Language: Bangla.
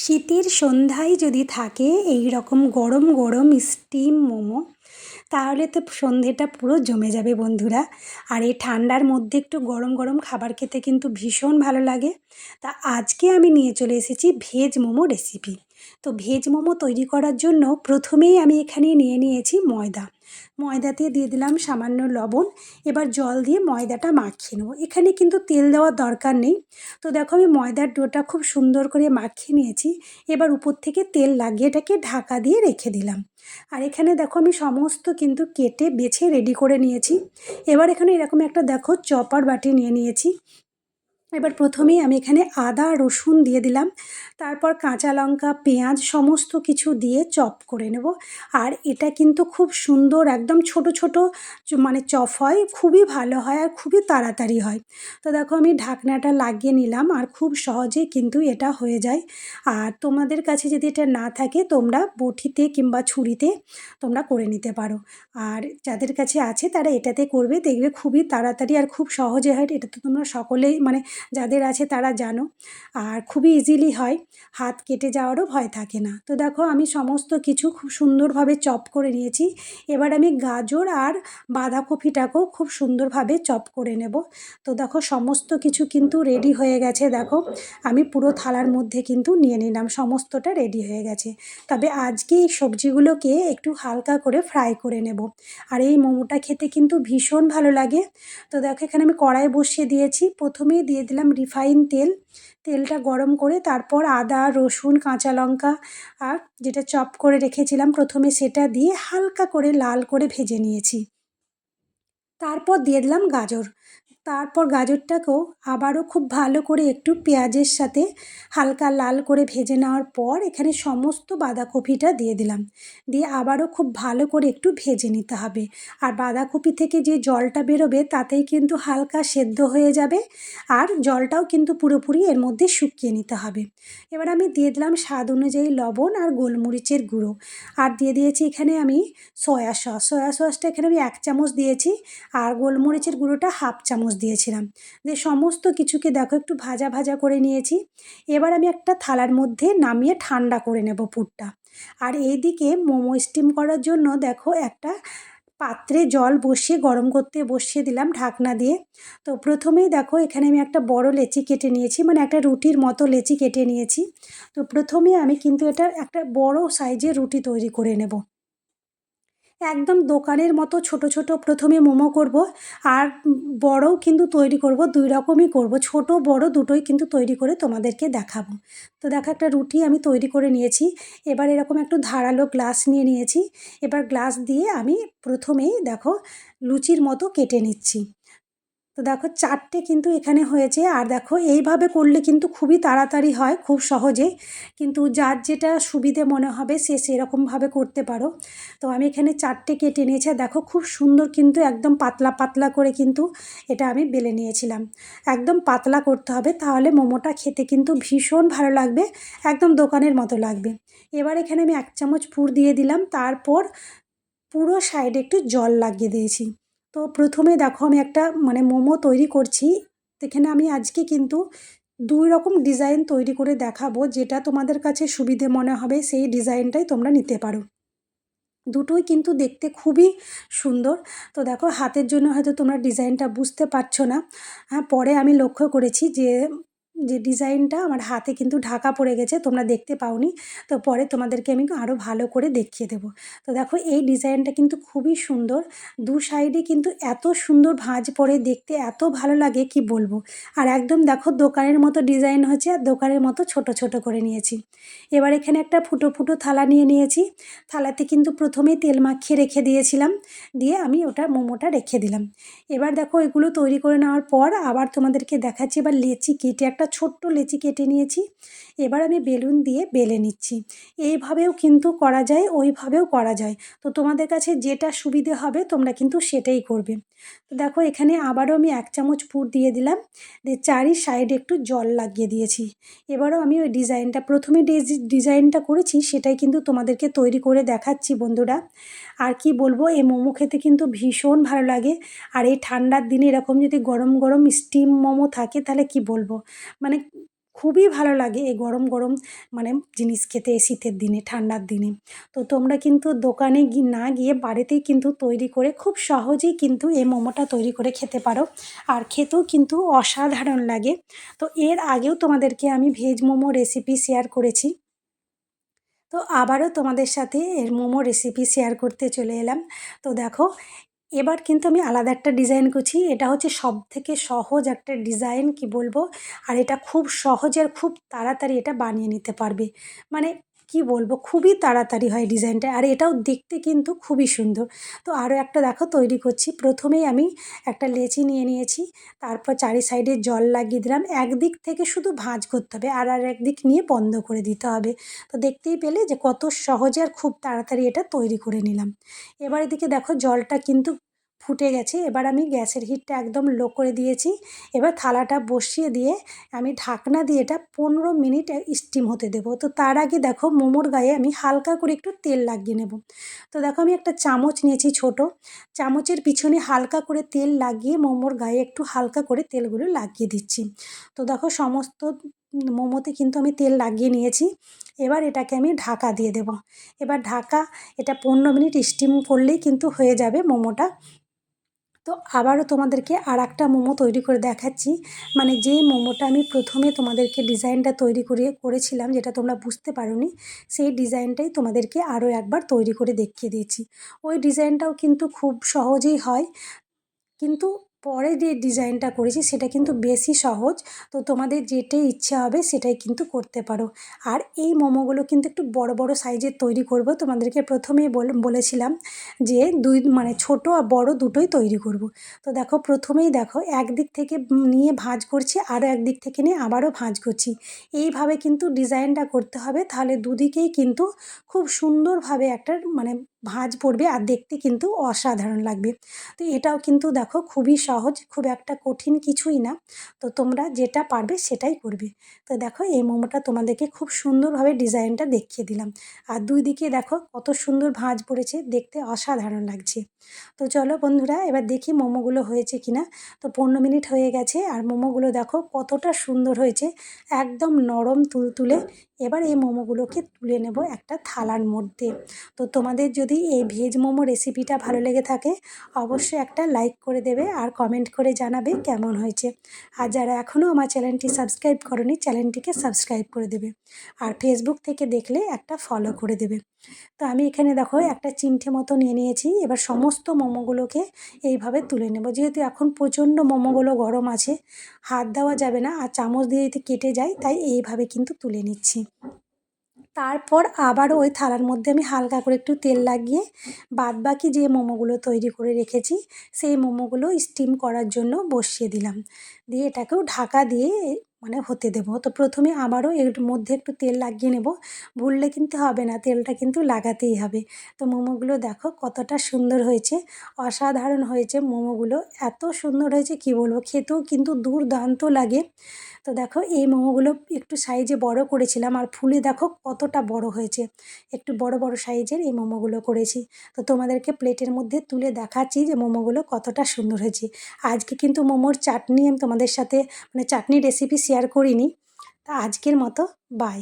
শীতের সন্ধ্যায় যদি থাকে, এই রকম গরম গরম স্টিম মোমো, তাহলে তো সন্ধেটা পুরো জমে যাবে বন্ধুরা। আর এই ঠান্ডার মধ্যে একটু গরম গরম খাবার খেতে কিন্তু ভীষণ ভালো লাগে। তা আজকে আমি নিয়ে চলে এসেছি ভেজ মোমো রেসিপি তো ভেজ মোমো তৈরি করার জন্য প্রথমেই আমি এখানে নিয়ে নিয়েছি ময়দা। ময়দাতে দিয়ে দিলাম সামান্য লবণ। এবার জল দিয়ে ময়দাটা মাখিয়ে নেব। এখানে কিন্তু তেল দেওয়ার দরকার নেই। তো দেখো আমি ময়দার ডোটা খুব সুন্দর করে মাখিয়ে নিয়েছি। এবার উপর থেকে তেল লাগিয়ে এটাকে ঢাকা দিয়ে রেখে দিলাম। আর এখানে দেখো আমি সমস্ত কিন্তু কেটে বেছে রেডি করে নিয়েছি। এবার এখানে এরকম একটা দেখো চপার বাটি নিয়ে নিয়েছি। এবার প্রথমেই আমি এখানে আদা, রসুন দিয়ে দিলাম। তারপর কাঁচা লঙ্কা, পেঁয়াজ সমস্ত কিছু দিয়ে চপ করে নেব। আর এটা কিন্তু খুব সুন্দর একদম ছোট ছোট মানে চপ হয়, খুবই ভালো হয় আর খুবই তাড়াতাড়ি হয়। তো দেখো আমি ঢাকনাটা লাগিয়ে নিলাম আর খুব সহজেই কিন্তু এটা হয়ে যায়। আর তোমাদের কাছে যদি এটা না থাকে, তোমরা বটিতে কিংবা ছুরিতে তোমরা করে নিতে পারো। আর যাদের কাছে আছে, তারা এটাতে করবে, দেখবে খুবই তাড়াতাড়ি আর খুব সহজে হয়। এটা তো তোমরা সকলেই মানে যাদের আছে তারা জানো। আর খুবই ইজিলি হয়, হাত কেটে যাওয়ারও ভয় থাকে না। তো দেখো, আমি সমস্ত কিছু খুব সুন্দরভাবে চপ করে নিয়েছি। এবার আমি গাজর আর বাঁধাকপিটাকেও খুব সুন্দরভাবে চপ করে নেব। তো দেখো, সমস্ত কিছু কিন্তু রেডি হয়ে গেছে, দেখো। আমি পুরো থালার মধ্যে কিন্তু নিয়ে নিলাম, সমস্তটা রেডি হয়ে গেছে। তবে আজকে এই সবজিগুলোকে একটু হালকা করে ফ্রাই করে নেব। আর এই মোমোটা খেতে কিন্তু ভীষণ ভালো লাগে। তো দেখো, এখানে আমি কড়াই বসিয়ে দিয়েছি। প্রথমেই দিয়ে দিলাম রিফাইন তেল। তেলটা গরম করে তারপর আদা, রসুন, কাঁচা লঙ্কা আর যেটা চপ করে রেখেছিলাম প্রথমে সেটা দিয়ে হালকা করে লাল করে ভেজে নিয়েছি। তারপর দিয়ে দিলাম গাজর। তারপর গাজরটাকেও আবারও খুব ভালো করে একটু পেঁয়াজের সাথে হালকা লাল করে ভেজে নেওয়ার পর এখানে সমস্ত বাঁধাকপিটা দিয়ে দিলাম। দিয়ে আবারও খুব ভালো করে একটু ভেজে নিতে হবে। আর বাঁধাকপি থেকে যে জলটা বেরোবে তাতেই কিন্তু হালকা সেদ্ধ হয়ে যাবে আর জলটাও কিন্তু পুরোপুরি এর মধ্যে শুকিয়ে নিতে হবে। এবার আমি দিয়ে দিলাম স্বাদ অনুযায়ী লবণ আর গোলমরিচের গুঁড়ো। আর দিয়ে দিয়েছি এখানে আমি সয়া সস। সয়া সসটা এখানে আমি এক চামচ দিয়েছি। আর গোলমরিচের গুঁড়োটা হাফ চামচ দিয়েছিলাম। যে সমস্ত কিছুকে দেখো একটু ভাজা ভাজা করে নিয়েছি। এবার আমি একটা থালার মধ্যে নামিয়ে ঠান্ডা করে নেব পুরটা। আর এইদিকে মোমো স্টিম করার জন্য দেখো একটা পাত্রে জল বসিয়ে, গরম করতে বসিয়ে দিলাম ঢাকনা দিয়ে। তো প্রথমেই দেখো এখানে আমি একটা বড় লেচি কেটে নিয়েছি মানে একটা রুটির মতো লেচি কেটে নিয়েছি। তো প্রথমে আমি কিন্তু এটা একটা বড় সাইজের রুটি তৈরি করে নেব। একদম দোকানের মতো ছোট ছোট প্রথমে মোমো করব আর বড়ও কিন্তু তৈরি করব, দুই রকমই করব। ছোট, বড় দুটোই কিন্তু তৈরি করে তোমাদেরকে দেখাবো। তো দেখো একটা রুটি আমি তৈরি করে নিয়েছি, এবার এরকম একটু ধারালো গ্লাস নিয়ে নিয়েছি, এবার গ্লাস দিয়ে আমি প্রথমেই দেখো লুচির মতো কেটে নিচ্ছি। তো দেখো চারটে কিন্তু এখানে হয়েছে। আর দেখো এইভাবে করলে কিন্তু খুবই তাড়াতাড়ি হয়, খুব সহজে। কিন্তু যার যেটা সুবিধে মনে হবে সে সেরকমভাবে করতে পারো। তো আমি এখানে চারটে কেটে নিয়েছি। দেখো খুব সুন্দর কিন্তু একদম পাতলা পাতলা করে কিন্তু এটা আমি বেলে নিয়েছিলাম। একদম পাতলা করতে হবে, তাহলে মোমোটা খেতে কিন্তু ভীষণ ভালো লাগবে, একদম দোকানের মতো লাগবে। এবার এখানে আমি এক চামচ পুর দিয়ে দিলাম। তারপর পুরো সাইডে একটু জল লাগিয়ে দিয়েছি। তো প্রথমে দেখো আমি একটা মানে মোমো তৈরি করছি। এখানে আমি আজকে কিন্তু দুই রকম ডিজাইন তৈরি করে দেখাবো, যেটা তোমাদের কাছে সুবিধে মনে হবে সেই ডিজাইনটাই তোমরা নিতে পারো। দুটোই কিন্তু দেখতে খুবই সুন্দর। তো দেখো হাতের জন্য হয়তো তোমরা ডিজাইনটা বুঝতে পারছ না। হ্যাঁ পরে আমি লক্ষ্য করেছি যে যে ডিজাইনটা আমার হাতে কিন্তু ঢাকা পড়ে গেছে, তোমরা দেখতে পাওনি। তো পরে তোমাদেরকে আমি আরও ভালো করে দেখিয়ে দেবো। তো দেখো, এই ডিজাইনটা কিন্তু খুবই সুন্দর। দু সাইডে কিন্তু এত সুন্দর ভাঁজ পড়ে, দেখতে এত ভালো লাগে, কি বলব? আর একদম দেখো, দোকানের মতো ডিজাইন হয়েছে আর দোকানের মতো ছোট ছোট করে নিয়েছি। এবার এখানে একটা ফুটো ফুটো থালা নিয়ে নিয়েছি। থালাতে কিন্তু প্রথমেই তেল মাখিয়ে রেখে দিয়েছিলাম। দিয়ে আমি ওটা মোমোটা রেখে দিলাম। এবার দেখো, এগুলো তৈরি করে নেওয়ার পর আবার তোমাদেরকে দেখাচ্ছি, এবার লেচি কেটে একটা ছোট্ট লেচি কেটে নিয়েছি। এবার আমি বেলুন দিয়ে বেলে নিচ্ছি। এইভাবেও কিন্তু করা যায়, ওইভাবেও করা যায়। তো তোমাদের কাছে যেটা সুবিধে হবে তোমরা কিন্তু সেটাই করবে। তো দেখো, এখানে আবারও আমি এক চামচ পুর দিয়ে দিলাম। দিয়ে চারি সাইডে একটু জল লাগিয়ে দিয়েছি। এবারও আমি ওই ডিজাইনটা, প্রথমে ডিজাইনটা করেছি, সেটাই কিন্তু তোমাদেরকে তৈরি করে দেখাচ্ছি বন্ধুরা। আর কি বলব, এই মোমো খেতে কিন্তু ভীষণ ভালো লাগে। আর এই ঠান্ডার দিনে এরকম যদি গরম গরম স্টিম মোমো থাকে, তাহলে কি বলব? মানে খুবই ভালো লাগে এই গরম গরম মানে জিনিস খেতে শীতের দিনে, ঠান্ডার দিনে। তো তোমরা কিন্তু দোকানে না গিয়ে বাড়িতেই কিন্তু তৈরি করে খুব সহজেই কিন্তু এই মোমোটা তৈরি করে খেতে পারো। আর খেতেও কিন্তু অসাধারণ লাগে। তো এর আগেও তোমাদেরকে আমি ভেজ মোমো রেসিপি শেয়ার করেছি। তো আবারও তোমাদের সাথে এর মোমো রেসিপি শেয়ার করতে চলে এলাম। তো দেখো এবার কিন্তু আমি আলাদা একটা ডিজাইন করছি এটা হচ্ছে সব থেকে সহজ একটা ডিজাইন কি বলব? আর এটা খুব সহজে আর খুব তাড়াতাড়ি এটা বানিয়ে নিতে পারবে। মানে কি বলব, খুবই তাড়াতাড়ি হয় ডিজাইনটা। আর এটাও দেখতে কিন্তু খুবই সুন্দর। তো আরও একটা দেখো, তৈরি করছি। প্রথমেই আমি একটা লেচি নিয়ে নিয়েছি, তারপর চারি সাইডে জল লাগিয়ে দিলাম। একদিক থেকে শুধু ভাঁজ করতে হবে, আর আর একদিক নিয়ে বন্ধ করে দিতে হবে। তো দেখতেই পেলে যে কত সহজে আর খুব তাড়াতাড়ি এটা তৈরি করে নিলাম। এবার এদিকে দেখো, জলটা কিন্তু ফুটে গেছে। এবার আমি গ্যাসের হিটটা একদম লো করে দিয়েছি। এবার থালাটা বসিয়ে দিয়ে আমি ঢাকনা দিয়ে এটা পনেরো মিনিট স্টিম হতে দেবো। তো তার আগে দেখো মোমোর গায়ে আমি হালকা করে একটু তেল লাগিয়ে নেব। তো দেখো আমি একটা চামচ নিয়েছি ছোট। চামচের পিছনে হালকা করে তেল লাগিয়ে মোমোর গায়ে একটু হালকা করে তেলগুলো লাগিয়ে দিচ্ছি। তো দেখো সমস্ত মোমোতে কিন্তু আমি তেল লাগিয়ে নিয়েছি। এবার এটাকে আমি ঢাকা দিয়ে দেব। এবার ঢাকা এটা পনেরো মিনিট স্টিম করলেই কিন্তু হয়ে যাবে মোমোটা। তো আবারও তোমাদেরকে আর একটা মোমো তৈরি করে দেখাচ্ছি। মানে যে মোমোটা আমি প্রথমে তোমাদেরকে ডিজাইনটা তৈরি করে, করেছিলাম যেটা তোমরা বুঝতে পারোনি, সেই ডিজাইনটাই তোমাদেরকে আরও একবার তৈরি করে দেখিয়ে দিয়েছি। ওই ডিজাইনটাও কিন্তু খুব সহজেই হয়। কিন্তু পরে যে ডিজাইনটা করেছি সেটা কিন্তু বেশি সহজ। তো তোমাদের যেটাই ইচ্ছা হবে সেটাই কিন্তু করতে পারো। আর এই মোমোগুলো কিন্তু একটু বড় বড় সাইজের তৈরি করব। তোমাদেরকে প্রথমেই বলেছিলাম যে দুই মানে ছোট আর বড় দুটোই তৈরি করব। তো দেখো, প্রথমেই দেখো, একদিক থেকে নিয়ে ভাঁজ করছি আরও একদিক থেকে নিয়ে আবারও ভাঁজ করছি। এইভাবে কিন্তু ডিজাইনটা করতে হবে। তাহলে দুদিকেই কিন্তু খুব সুন্দরভাবে একটা মানে ভাঁজ পড়বে আর দেখতে কিন্তু অসাধারণ লাগবে। তো এটাও কিন্তু দেখো খুবই সহজ, খুব একটা কঠিন কিছুই না। তো তোমরা যেটা পারবে সেটাই করবে। তো দেখো এই মোমোটা তোমাদেরকে খুব সুন্দরভাবে ডিজাইনটা দেখিয়ে দিলাম। আর দুই দিকে দেখো কত সুন্দর ভাঁজ পড়েছে, দেখতে অসাধারণ লাগছে। তো চলো বন্ধুরা, এবার দেখি মোমোগুলো হয়েছে কিনা। তো পনেরো মিনিট হয়ে গেছে আর মোমোগুলো দেখো কতটা সুন্দর হয়েছে, একদম নরম তুলতুলে এবার এই মোমোগুলোকে তুলে নেব একটা থালার মধ্যে। তো তোমাদের যদি এই ভেজ মোমো রেসিপিটা ভালো লেগে থাকে, অবশ্যই একটা লাইক করে দেবে আর কমেন্ট করে জানাবে কেমন হয়েছে। আর যারা এখনও আমার চ্যানেলটি সাবস্ক্রাইব করনি চ্যানেলটিকে সাবস্ক্রাইব করে দেবে। আর ফেসবুক থেকে দেখলে একটা ফলো করে দেবে। তো আমি এখানে দেখো একটা চিমঠে মতো নিয়ে নিয়েছি। এবার সমস্ত মোমোগুলোকে এইভাবে তুলে নেব। যেহেতু এখন প্রচণ্ড মোমোগুলো গরম আছে, হাত দেওয়া যাবে না আর চামচ দিয়ে যদি কেটে যায়, তাই এইভাবে কিন্তু তুলে নিচ্ছি। তারপর আবার ওই থালার মধ্যে আমি হালকা করে একটু তেল লাগিয়ে বাদ বাকি যে মোমোগুলো তৈরি করে রেখেছি, সেই মোমোগুলো স্টিম করার জন্য বসিয়ে দিলাম। দিয়ে এটাকেও ঢাকা দিয়ে মানে হতে দেবো। তো প্রথমে আবারও এর মধ্যে একটু তেল লাগিয়ে নেব। ভুললে কিন্তু হবে না, তেলটা কিন্তু লাগাতেই হবে। তো মোমোগুলো দেখো কতটা সুন্দর হয়েছে, অসাধারণ হয়েছে মোমোগুলো। এত সুন্দর হয়েছে, কি বলব? খেতেও কিন্তু দুর্দান্ত লাগে। তো দেখো এই মোমোগুলো একটু সাইজে বড় করেছিলাম আর ফুলে দেখো কতটা বড় হয়েছে। একটু বড় বড় সাইজের এই মোমোগুলো করেছি। তো তোমাদেরকে প্লেটের মধ্যে তুলে দেখাচ্ছি যে মোমোগুলো কতটা সুন্দর হয়েছে। আজকে কিন্তু মোমোর চাটনি আমি তোমাদের সাথে মানে চাটনি রেসিপি শেয়ার করিনি। তা আজকের মতো বাই